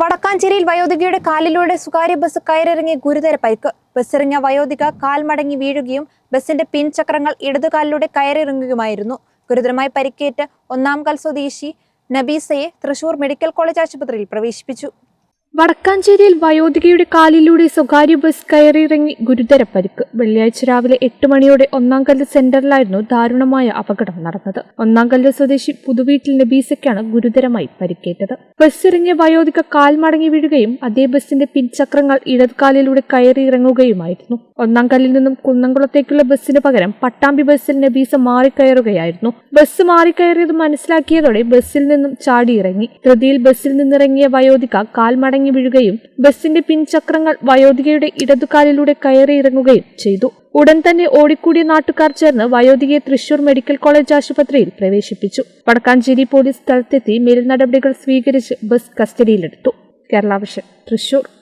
വടക്കാഞ്ചേരിയിൽ വയോധികയുടെ കാലിലൂടെ സ്വകാര്യ ബസ് കയറിറങ്ങി ഗുരുതര പരിക്ക്. ബസ്സിറങ്ങിയ വയോധിക കാൽ മടങ്ങി വീഴുകയും ബസിന്റെ പിൻചക്രങ്ങൾ ഇടതുകാലിലൂടെ കയറിയിറങ്ങുകയുമായിരുന്നു. ഗുരുതരമായി പരിക്കേറ്റ് ഒന്നാം കാൽ സ്വദേശി നബീസയെ തൃശൂർ മെഡിക്കൽ കോളേജ് ആശുപത്രിയിൽ പ്രവേശിപ്പിച്ചു. വടക്കാഞ്ചേരിയിൽ വയോധികയുടെ കാലിലൂടെ സ്വകാര്യ ബസ് കയറിയിറങ്ങി ഗുരുതര പരിക്ക്. വെള്ളിയാഴ്ച രാവിലെ എട്ട് മണിയോടെ ഒന്നാംകല്ല് സെന്ററിലായിരുന്നു ദാരുണമായ അപകടം നടന്നത്. ഒന്നാംകല്ല് സ്വദേശി പുതുവീട്ടിൽ നബീസയ്ക്കാണ് ഗുരുതരമായി പരിക്കേറ്റത്. ബസ് ഇറങ്ങിയ വയോധിക കാൽ മടങ്ങി വീഴുകയും അതേ ബസിന്റെ പിൻചക്രങ്ങൾ ഇടതുകാലിലൂടെ കയറിയിറങ്ങുകയുമായിരുന്നു. ഒന്നാംകല്ലിൽ നിന്നും കുന്നംകുളത്തേക്കുള്ള ബസ്സിന് പകരം പട്ടാമ്പി ബസ്സിൽ നബീസ മാറിക്കയറുകയായിരുന്നു. ബസ് മാറിക്കയറിയത് മനസ്സിലാക്കിയതോടെ ബസ്സിൽ നിന്നും ചാടിയിറങ്ങി. ധൃതിയിൽ ബസ്സിൽ നിന്നിറങ്ങിയ വയോധിക കാൽ മടങ്ങി വീഴുകയും ബസിന്റെ പിൻചക്രങ്ങൾ വയോധികയുടെ ഇടതുകാലിലൂടെ കയറി ഇറങ്ങുകയും ചെയ്തു. ഉടൻ തന്നെ ഓടിക്കൂടിയ നാട്ടുകാർ ചേർന്ന് വയോധികയെ തൃശൂർ മെഡിക്കൽ കോളേജ് ആശുപത്രിയിൽ പ്രവേശിപ്പിച്ചു. വടക്കാഞ്ചേരി പോലീസ് സ്ഥലത്തെത്തി മേൽനടപടികൾ സ്വീകരിച്ച് ബസ് കസ്റ്റഡിയിലെടുത്തു. കേരള വിഷൻ തൃശൂർ.